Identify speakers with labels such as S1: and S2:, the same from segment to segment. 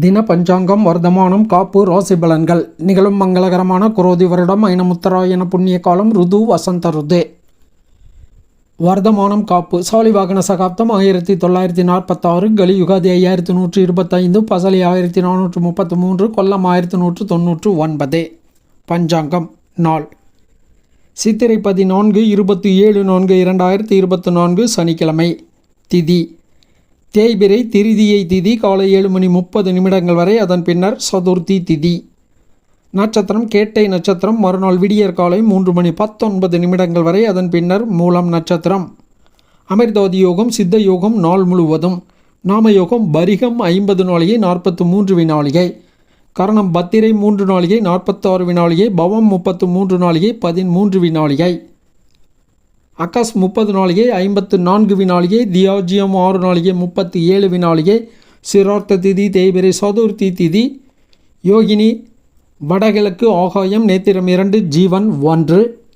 S1: தின பஞ்சாங்கம் வர்த்தமானம் காப்பு ராசி பலன்கள். நிகழும் மங்களகரமான குரோதி வருடம் ஐனமுத்தராயண புண்ணிய காலம் ருது வசந்த ருது. வர்த்தமானம் காப்பு. சாலிவாகன சகாப்தம் ஆயிரத்தி தொள்ளாயிரத்தி நாற்பத்தாறு. கலி யுகாதி ஐயாயிரத்தி நூற்றி இருபத்தைந்து. பசலி ஆயிரத்தி நானூற்று முப்பத்து மூன்று. கொல்லம் ஆயிரத்தி நூற்று தொன்னூற்று ஒன்பது. பஞ்சாங்கம் நாள். சித்திரை பதினான்கு இருபத்தி ஏழு நான்கு இரண்டாயிரத்தி இருபத்தி நான்கு சனிக்கிழமை. திதி தேய்பிரை திருதியை திதி காலை ஏழு மணி முப்பது நிமிடங்கள் வரை அதன் பின்னர் சதுர்த்தி திதி. நட்சத்திரம் கேட்டை நட்சத்திரம் மறுநாள் விடியற் காலை மூன்று மணி பத்தொன்பது நிமிடங்கள் வரை அதன் பின்னர் மூலம் நட்சத்திரம். அமிர்தோதி யோகம் சித்த யோகம் நாள் முழுவதும். நாம யோகம் பரிகம் ஐம்பது நாளிகை நாற்பத்து மூன்று வினாளிகை கரணம் பத்திரை மூன்று நாளிகை நாற்பத்தாறு வினாளிகை பவம் முப்பத்து மூன்று நாளிகை பதிமூன்று வினாளிகை அகாஸ் முப்பது நாளிகை ஐம்பத்து நான்கு வினாளிகை தியாஜியம் ஆறு நாளிகை முப்பத்தி ஏழு வினாளிகை சிரார்த்த திதி தேய்பிரை சதுர்த்தி திதி யோகினி வடகிழக்கு ஆகாயம் நேத்திரம் இரண்டு ஜீவன் ஒன்று.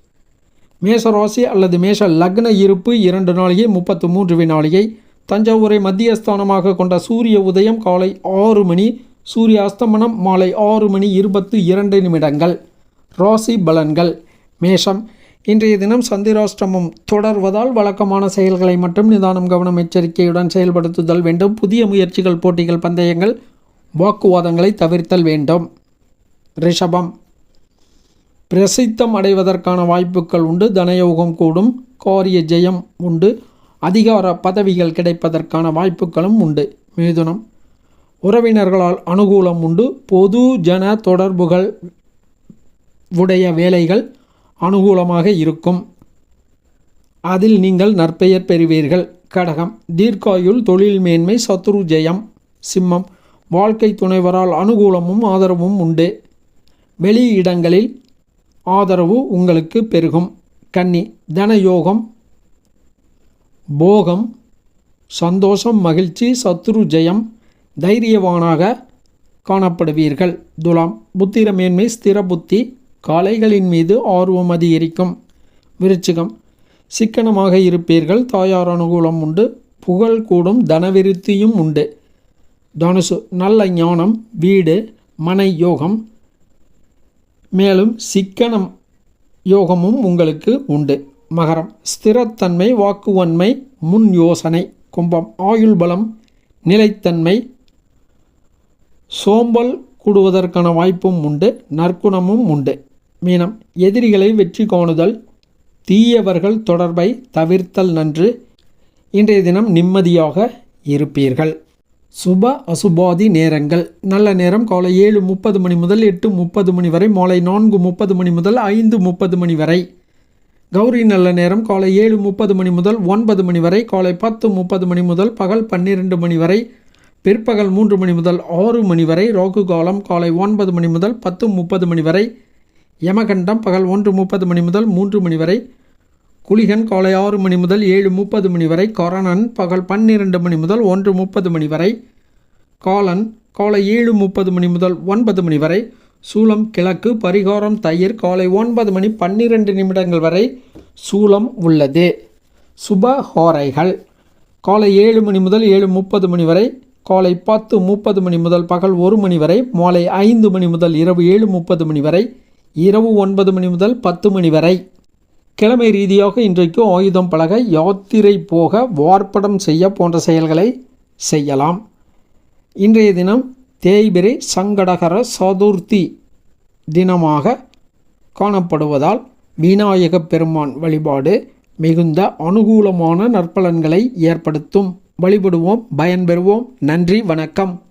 S1: மேஷராசி அல்லது மேஷ லக்ன இருப்பு இரண்டு நாளிகை முப்பத்து மூன்று வினாளிகை. தஞ்சாவூரை மத்தியஸ்தானமாக கொண்ட சூரிய உதயம் காலை ஆறு மணி சூரிய அஸ்தமனம் மாலை ஆறு மணி இருபத்து இரண்டு நிமிடங்கள். ராசி பலன்கள். மேஷம் இன்றைய தினம் சந்திராஷ்டிரமம் தொடர்வதால் வழக்கமான செயல்களை மட்டும் நிதானம் கவனம் எச்சரிக்கையுடன் செயல்படுத்துதல் வேண்டும். புதிய முயற்சிகள் போட்டிகள் பந்தயங்கள் வாக்குவாதங்களை தவிர்த்தல் வேண்டும். ரிஷபம். பிரசித்தம் அடைவதற்கான வாய்ப்புகள் உண்டு. தனயோகம் கூடும். காரிய ஜெயம் உண்டு. அதிகார பதவிகள் கிடைப்பதற்கான வாய்ப்புகளும் உண்டு. மிதுனம். உறவினர்களால் அனுகூலம் உண்டு. பொது ஜன தொடர்புகள் உடைய வேலைகள் அனுகூலமாக இருக்கும். அதில் நீங்கள் நற்பெயர் பெறுவீர்கள். கடகம் தீர்க்காயுள் தொழில் மேன்மை சத்ரு ஜெயம் சிம்மம் வாழ்க்கை துணைவரால் அனுகூலமும் ஆதரவும் உண்டு. வெளி இடங்களில் ஆதரவு உங்களுக்கு பெருகும். கன்னி தனயோகம் போகம் சந்தோஷம் மகிழ்ச்சி சத்ரு ஜெயம் தைரியவானாக காணப்படுவீர்கள். துலாம் புத்திரமேன்மை ஸ்திர புத்தி காளைகளின் மீது ஆர்வம் அதிகரிக்கும். விருச்சிகம். சிக்கனமாக இருப்பீர்கள். தாயார் அனுகூலம் உண்டு. புகழ் கூடும். தனவிருத்தியும் உண்டு. தனுசு. நல்ல ஞானம். வீடு. மனை யோகம். மேலும் சிக்கனம் யோகமும் உங்களுக்கு உண்டு. மகரம். ஸ்திரத்தன்மை வாக்குவன்மை முன் யோசனை கும்பம் ஆயுள் பலம் நிலைத்தன்மை சோம்பல் கூடுவதற்கான வாய்ப்பும் உண்டு. நற்குணமும் உண்டு. மீனம் எதிரிகளை வெற்றி கோணுதல் தீயவர்கள் தொடர்பை தவிர்த்தல் நன்று. இன்றைய தினம் நிம்மதியாக இருப்பீர்கள். சுப அசுபாதி நேரங்கள். நல்ல நேரம் காலை ஏழு முப்பது மணி முதல் எட்டு முப்பது மணி வரை மாலை நான்கு முப்பது மணி முதல் ஐந்து முப்பது மணி வரை. கௌரி நல்ல நேரம் காலை ஏழு முப்பது மணி முதல் ஒன்பது மணி வரை காலை பத்து முப்பது மணி முதல் பகல் பன்னிரெண்டு மணி வரை பிற்பகல் மூன்று மணி முதல் ஆறு மணி வரை ராகு காலம் காலை ஒன்பது மணி முதல் பத்து முப்பது மணி வரை யமகண்டம் பகல் ஒன்று முப்பது மணி முதல் மூன்று மணி வரை குளிகன் காலை ஆறு மணி முதல் ஏழு முப்பது மணி வரை கரணன் பகல் பன்னிரெண்டு மணி முதல் ஒன்று முப்பது மணி வரை காலன் காலை ஏழு முப்பது மணி முதல் ஒன்பது மணி வரை சூலம் கிழக்கு பரிகாரம் தயிர் காலை ஒன்பது மணி பன்னிரெண்டு நிமிடங்கள் வரை சூலம் உள்ளது. சுப ஹோரைகள். காலை ஏழு மணி முதல் ஏழு முப்பது மணி வரை காலை பத்து முப்பது மணி முதல் பகல் ஒரு மணி வரை மாலை ஐந்து மணி முதல் இரவு ஏழு முப்பது மணி வரை இரவு ஒன்பது மணி முதல் பத்து மணி வரை. கிழமை ரீதியாக இன்றைக்கு ஆயுதம் பழக யாத்திரை போக வார்ப்படம் செய்ய போன்ற செயல்களை செய்யலாம். இன்றைய தினம் தேய்பிரை சங்கடகர சதுர்த்தி தினமாக காணப்படுவதால் விநாயக பெருமான் வழிபாடு மிகுந்த அனுகூலமான நற்பலன்களை ஏற்படுத்தும். வழிபடுவோம் பயன்பெறுவோம். நன்றி வணக்கம்.